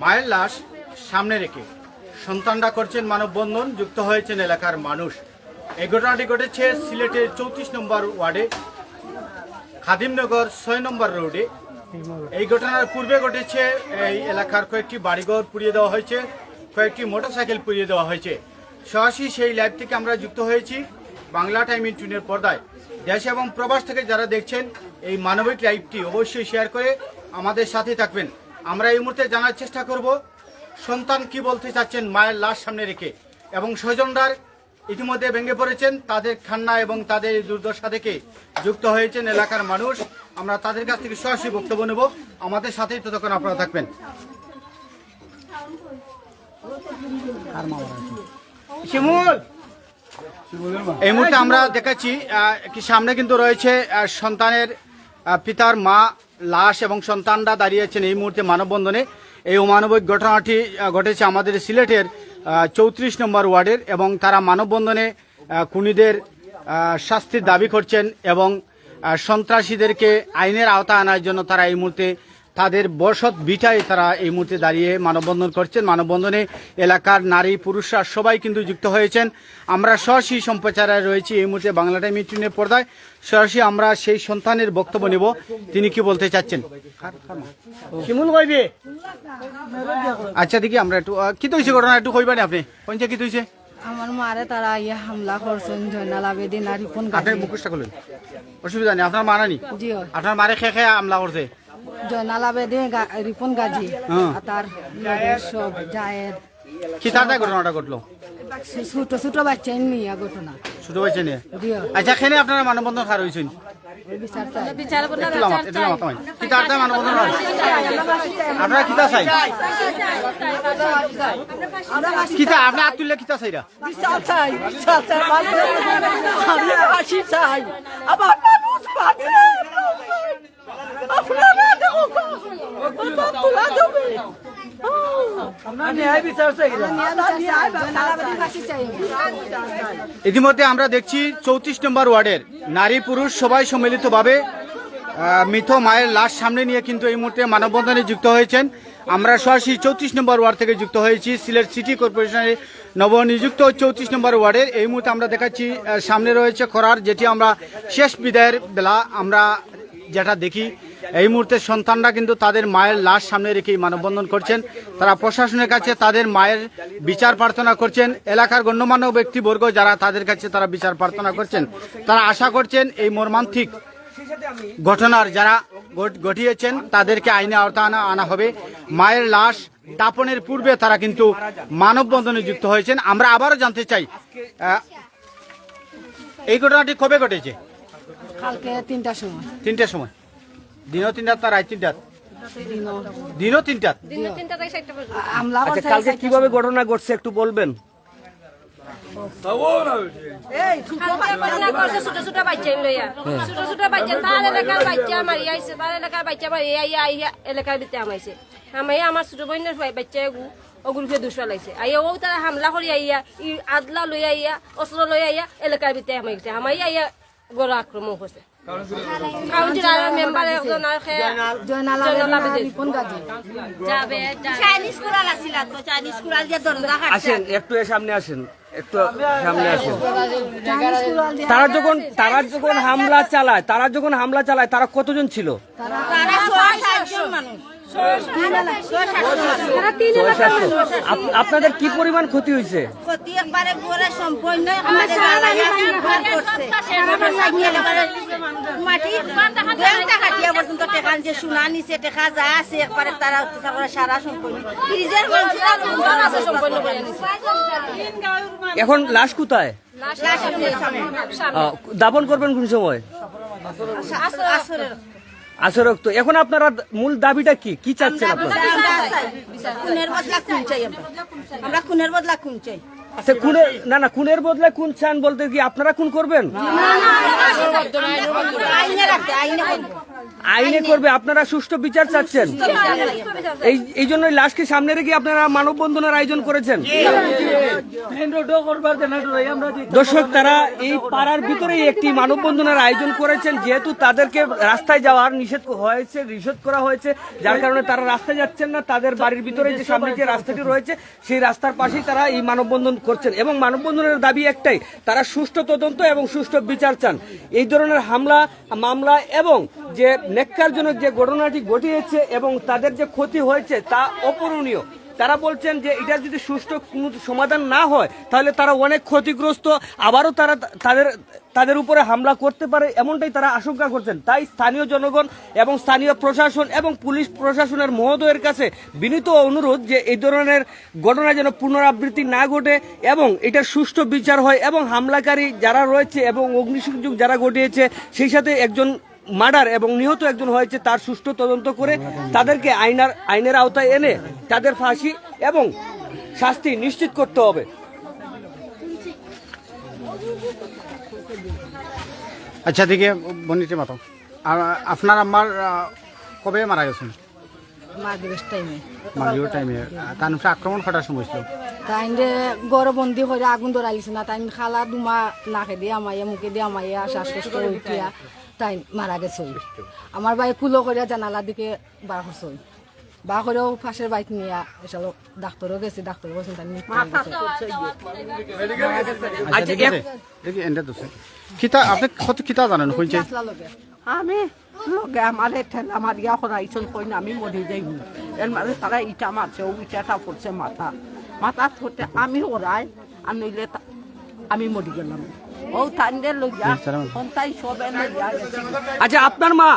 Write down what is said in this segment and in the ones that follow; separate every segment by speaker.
Speaker 1: মায়ের লাশ সামনে রেখে সন্তানরা করছেন মানববন্ধন, যুক্ত হয়েছেন এলাকার মানুষ। এই ঘটনাটি ঘটেছে সিলেটের চৌত্রিশ নম্বর ওয়ার্ডে, খাদিমনগর ছয় নম্বর রোডে। এই ঘটনার পূর্বে ঘটেছে, এই এলাকার কয়েকটি বাড়িঘর পুড়িয়ে দেওয়া হয়েছে, কয়েকটি মোটরসাইকেল পুড়িয়ে দেওয়া হয়েছে। সরাসরি সেই লাইভ থেকে আমরা যুক্ত হয়েছি বাংলা টাইম ইন পর্দায়। দেশ এবং প্রবাস থেকে যারা দেখছেন এই মানবিক লাইভটি অবশ্যই শেয়ার করে আমাদের সাথে থাকবেন। আমরা এই মুহূর্তে জানার চেষ্টা করব, সন্তান কি বলতে চাচ্ছেন মায়ের লাশ সামনে রেখে? এবং স্বজনরার ইতিমধ্যে ভেঙে পড়েছেন, তাদের খান্না এবং তাদের দুর্দশা থেকে যুক্ত হয়েছেন এলাকার মানুষ। আমরা তাদের কাছ থেকে সরাসরি বক্তব্য নেব। আমাদের সাথেই ততক্ষণ আপনারা থাকবেন। শিমুল! এই মুহূর্তে আমরা দেখাচ্ছি সামনে কিন্তু রয়েছে সন্তানের পিতার মা লাশ এবং সন্তানরা দাঁড়িয়েছেন এই মুহূর্তে মানববন্ধনে। এই অমানবিক ঘটনাটি ঘটেছে আমাদের সিলেটের চৌত্রিশ নম্বর ওয়ার্ডের এবং তারা মানববন্ধনে খুনিদের শাস্তির দাবি করছেন এবং সন্ত্রাসীদেরকে আইনের আওতা আনার জন্য তারা এই মুহূর্তে তাদের বসত বিটায় তারা এই মুহূর্তে দাঁড়িয়ে মানববন্ধন করছেন। মানববন্ধনে এলাকার নারী পুরুষরা সবাই কিন্তু যুক্ত হয়েছেন। আমরা সরাসরি সম্প্রচারে রয়েছি এই মুহূর্তে বাংলা টাইম মিটিনের পর্দায়। সরাসরি আমরা সেই সন্তানের বক্তব্য নেব। তিনি কি বলতে চাচ্ছেন? আচ্ছা দেখি আমরা একটু কি তৈছে ঘটনা? একটু কইবেন আপনি। কোনটা কি তৈছে?
Speaker 2: আমার মারে তারা ইয়ে হামলা করছেন জয়নাল আবেদিন আর রিপন
Speaker 1: আপনি
Speaker 2: গাজী
Speaker 1: মুখোশটা খুলুন। অসুবিধা নেই আপনার মানানি
Speaker 2: জি
Speaker 1: আপনার মারে খেয়ে খেয়ে আমলা করছে।
Speaker 2: জয়নাল গা- রিপন গাজী। তার সব জায়ের
Speaker 1: কি তার ঘটনাটা ঘটলো
Speaker 2: ছোট ছোট বাচ্চা নিয়ে ঘটনা
Speaker 1: ছোট হয়েছে নিয়ে আচ্ছা খেনে আপনারা মানববন্ধন খার হয়েছেন হয় আপনারা কিতা চাই কিতা আপনি হাত তুললে কিতা চাইরা
Speaker 3: চাই চাই চাই আমার মানুষ বাঁচে আপনারা দেখো
Speaker 1: ইতিমধ্যে আমরা দেখছি চৌত্রিশ নম্বর ওয়ার্ডের নারী পুরুষ সবাই সম্মিলিতভাবে মৃত মায়ের লাশ সামনে নিয়ে কিন্তু এই মুহূর্তে মানববন্ধনে যুক্ত হয়েছেন। আমরা সরাসরি চৌত্রিশ নম্বর ওয়ার্ড থেকে যুক্ত হয়েছি, সিলেট সিটি কর্পোরেশনের নবনিযুক্ত চৌত্রিশ নম্বর ওয়ার্ডের। এই মুহূর্তে আমরা দেখাচ্ছি সামনে রয়েছে খরার, যেটি আমরা শেষ বিদায়ের বেলা আমরা যেটা দেখি এই মুহূর্তে সন্তানরা কিন্তু তাদের মায়ের লাশ সামনে রেখেই মানববন্ধন করছেন। তারা প্রশাসনের কাছে তাদের মায়ের বিচার প্রার্থনা করছেন। এলাকার গণ্যমান্য ব্যক্তিবর্গ যারা তাদের কাছে তারা বিচার প্রার্থনা করছেন তারা আশা করছেন এই মর্মান্তিক ঘটনার যারা ঘটিয়েছেন তাদেরকে আইনে আওতা আনা আনা হবে। মায়ের লাশ দাপনের পূর্বে তারা কিন্তু মানববন্ধনে যুক্ত হয়েছেন। আমরা আবারও জানতে চাই এই ঘটনাটি কবে ঘটেছে?
Speaker 2: কালকে তিনটার সময়।
Speaker 1: তিনটার সময়। দিনও তিনটার তার রাত তিনটার দিনও তিনটার
Speaker 4: আচ্ছা কালকে কীভাবে ঘটনা ঘটছে একটু বলবেন?
Speaker 5: বাচ্চা আমার ছোট এগু অগুলকে দুশো লাইছে আইয়া ও তারা হামলা করি আইয়া ই আদলা লই আইয়া অস্ত্র লই আইয়া এলাকার ভিতরে আমাই গেছে। আমাই আইয়া গড় আক্রমণ করছে কাউন্সিলর মেম্বার একজন আর
Speaker 2: জয়নাল রিপন
Speaker 5: যাবে
Speaker 6: চাইনিজ কুড়াল আছিল তো চাইনিজ কুড়াল যে দরজা কাটছে।
Speaker 4: আসেন একটু এ সামনে আসেন একটু সামনে আসেন। তারা যখন তারা যখন হামলা চালায় তারা যখন হামলা চালায় তারা কতজন ছিল?
Speaker 6: তারা ছয় সাতজন মানুষ।
Speaker 4: আপনাদের কি পরিমাণ ক্ষতি হয়েছে? এখন লাশ কোথায়? দাপন করবেন কোন সময়?
Speaker 6: আসরের
Speaker 4: আসরক এখন আপনারা মূল দাবিটা কি কি চাচ্ছেন আপনারা
Speaker 6: খুনের বদলা খুন চাই আমরা খুনের বদলা খুন চাই
Speaker 4: আচ্ছা খুনের না না খুনের বদলে খুন চান বলতে কি আপনারা খুন করবেন
Speaker 6: আইনে রাখতে আইনে করবে
Speaker 4: আপনারা সুষ্ঠু বিচার চাচ্ছেন। এই এই জন্যই লাশকে সামনে রেখে আপনারা মানববন্ধনের আয়োজন করেছেন। দর্শক তারা এই পাড়ার ভিতরেই একটি মানববন্ধনের আয়োজন করেছেন যেহেতু তাদেরকে রাস্তায় যাওয়ার নিষেধ হয়েছে নিষেধ করা হয়েছে যার কারণে তারা রাস্তায় যাচ্ছেন না তাদের বাড়ির ভিতরে যে সামনে যে রাস্তাটি রয়েছে সেই রাস্তার পাশেই তারা এই মানববন্ধন করছেন। এবং মানববন্ধনের দাবি একটাই তারা সুষ্ঠু তদন্ত এবং সুষ্ঠু বিচার চান। এই ধরনের হামলা মামলা এবং যে নেককারজনক যে ঘটনাটি ঘটিয়েছে এবং তাদের যে ক্ষতি হয়েছে তা অপূরণীয়। তারা বলছেন যে এটা যদি সুষ্ঠু কোনো সমাধান না হয়, তাহলে তারা অনেক ক্ষতিগ্রস্ত। আবারও তারা তাদের তাদের উপরে হামলা করতে পারে এমনটাই তারা আশঙ্কা করছেন। তাই স্থানীয় জনগণ এবং স্থানীয় প্রশাসন এবং পুলিশ প্রশাসনের মহোদয়ের কাছে বিনীত অনুরোধ যে এই ধরনের ঘটনা যেন পুনরাবৃত্তি না ঘটে এবং এটা সুষ্ঠু বিচার হয় এবং হামলাকারী যারা রয়েছে এবং অগ্নিসংযোগ যারা ঘটিয়েছে, সেই সাথে একজন মার্ডার এবং নিহত একজন হয়েছে তার সুষ্ঠু তদন্ত করে তাদেরকে আইনার আইনের আওতায় এনে তাদের ফাঁসি এবং শাস্তি নিশ্চিত করতে হবে।
Speaker 1: আচ্ছা দিকে বনিতে মাতো আর আপনার আমার কবে মারা গেছেন?
Speaker 2: মাগরিবের টাইমে
Speaker 1: তার উপরে আক্রমণ ঘটার সময় ছিল
Speaker 2: তাই আগুন ধরাইছে না তাই খালা দুমা নাকে দিয়ে আমাইয়া মুখে দিয়ে আমাইয়া শ্বাসকষ্ট করে উঠিয়া তাই মারা গেছে। আমার ভাই কুলো করে জানালার দিকে বার করছে বা করেও পাশের বাইক নিয়ে এসব ডাক্তারও গেছে ডাক্তার বলছেন।
Speaker 1: আচ্ছা কিতা আপনি কত কিতা জানেন
Speaker 2: লগে।
Speaker 3: আমি লগে আমার ঠেলা মারিয়া হরাইছন কই না আমি মরে যাই এর তারা ইটা মারছে ও ইটাটা পড়ছে মাথা। মাথা থতে আমি ওরাই আর নইলে আমি মরি গেলাম।
Speaker 4: আচ্ছা আপনার মা?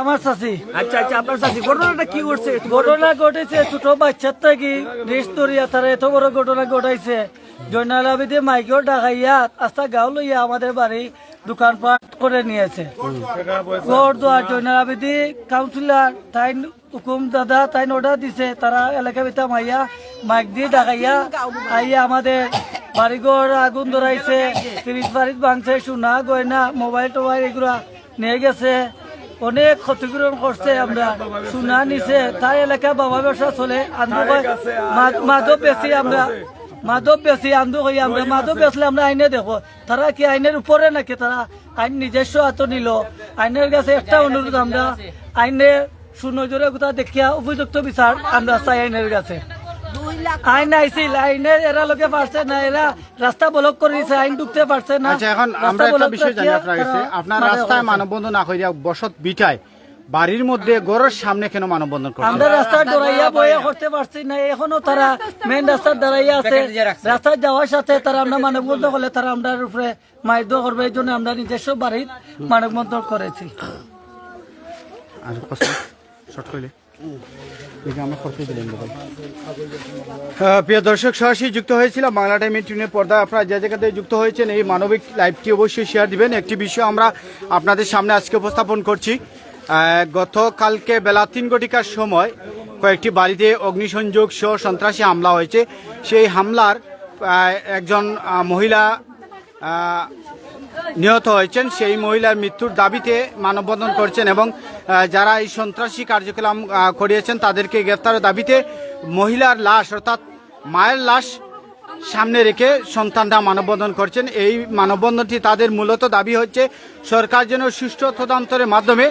Speaker 7: আমার চাষি
Speaker 4: আচ্ছা আচ্ছা আপনার শাস্তি ঘটনাটা কি করছে
Speaker 7: ঘটনা ঘটেছে ছোট বাচ্চার থেকে রেস্ট ধরিয়া তারা এত বড় ঘটনা ঘটাইছে। জয়নাল আবিদে মাইকেও ডাকাইয়া আস্তা গাঁও লইয়া আমাদের বাড়ি দোকানপাট করে নিয়েছে। ঘর দোয়ার জয়নাল আবিদি কাউন্সিলর তাই হুকুম দাদা তাই অর্ডার দিছে। তারা এলাকা ভিতরে মাইয়া মাইক দিয়ে ডাকাইয়া আইয়া আমাদের বাড়িঘর আগুন ধরাইছে ফ্রিজ বাড়িত ভাঙছে, সোনা, গয়না, মোবাইল টোবাইল এগুলা নিয়ে গেছে। অনেক ক্ষতিপূরণ করছে আমরা। সোনা নিছে, তাই এলাকা বাবা ব্যবসা চলে। মাধব বেশি আমরা মাধব বেশি আন্দো হই আমরা মাধব বেচলে আমরা আইনে দেখো। তারা কি আইনের উপরে নাকি? তারা আইন নিজস্ব হাত নিল। আইনের কাছে একটা অনুরোধ আমরা, আইনে সুনজরে কোথা দেখিয়া উপযুক্ত বিচার আমরা চাই আইনের কাছে। আইন আইছিল আইনের এরা লোকে পারছে না এরা রাস্তা ব্লক করে দিছে আইন ঢুকতে পারছে না।
Speaker 1: আচ্ছা এখন
Speaker 2: রাস্তা
Speaker 1: আমরা একটা বিষয় জানি আপনার কাছে। আপনার রাস্তায়। মানববন্ধন না বসত বিটায় বাড়ির মধ্যে গড়ের সামনে কেন মানববন্ধন করছেন
Speaker 7: আমরা রাস্তার ডরাইয়া বয়ে করতে পারছি না এখনও তারা মেন রাস্তার দাঁড়াইয়া আছে। রাস্তায় যাওয়ার সাথে তারা আমরা মানববন্ধন হলে তারা আমরা উপরে মাইদ করবে এই জন্য আমরা নিজস্ব বাড়ির মানববন্ধন করেছি।
Speaker 1: আর শর্ট কইলে আহ, প্রিয় দর্শক সরাসরি যুক্ত হয়েছিলাম বাংলা টাইমের টিউনের পর্দা আপনারা যে জায়গাতে যুক্ত হয়েছেন এই মানবিক লাইভটি অবশ্যই শেয়ার দিবেন। একটি বিষয় আমরা আপনাদের সামনে আজকে উপস্থাপন করছি। গতকালকে বেলা তিন ঘটিকার সময় কয়েকটি বাড়িতে অগ্নিসংযোগ সহ সন্ত্রাসী হামলা হয়েছে। সেই হামলার একজন মহিলা নিহত হয়েছেন সেই মহিলার মৃত্যুর দাবিতে মানববন্ধন করছেন এবং যারা এই সন্ত্রাসী কার্যক্রম করিয়েছেন তাদেরকে গ্রেফতারের দাবিতে মহিলার লাশ, অর্থাৎ মায়ের লাশ সামনে রেখে সন্তানরা মানববন্ধন করছেন। এই মানববন্ধনটি তাদের মূলত দাবি হচ্ছে সরকার যেন সুষ্ঠু তদন্তের মাধ্যমে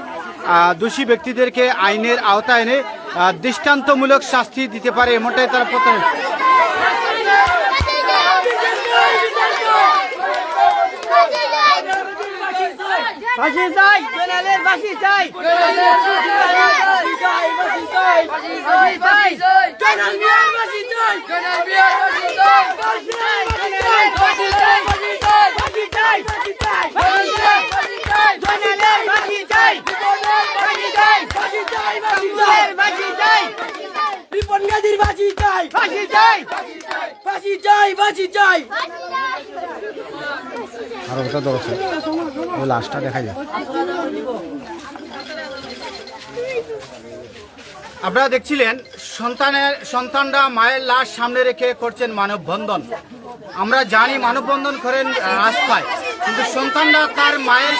Speaker 1: দোষী ব্যক্তিদেরকে আইনের আওতায় এনে দৃষ্টান্তমূলক শাস্তি দিতে পারে, এমনটাই তারা প্রথমে
Speaker 3: ফাঁসি চাই জেনারেলের ফাঁসি চাই
Speaker 1: আর ওটা দরকার ওই লাশটা দেখা যায় আপনারা দেখছিলেন, সন্তানের, সন্তানরা মায়ের লাশ সামনে রেখে করছেন মানববন্ধন। আমরা জানি মানববন্ধন করেন রাস্তায়। কিন্তু সন্তানরা তার মায়ের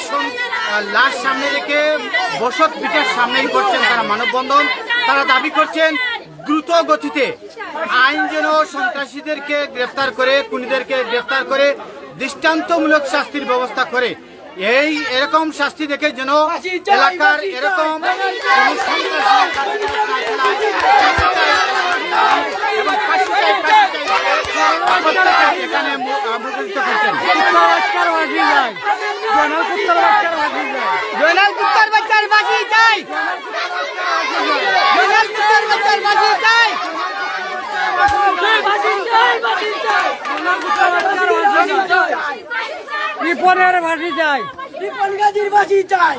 Speaker 1: লাশ সামনে রেখে বসত পিঠের সামনেই করছেন তারা মানববন্ধন। তারা দাবি করছেন, দ্রুত গতিতে আইন যেন সন্ত্রাসীদেরকে গ্রেফতার করে, খুনিদেরকে গ্রেফতার করে দৃষ্টান্তমূলক শাস্তির ব্যবস্থা করে। এই এরকম শাস্তি দেখে যেন এলাকার এরকম এখানে করছেন
Speaker 7: রিপনের ভাসি চাই। রিপন গাজির ভাসি চাই।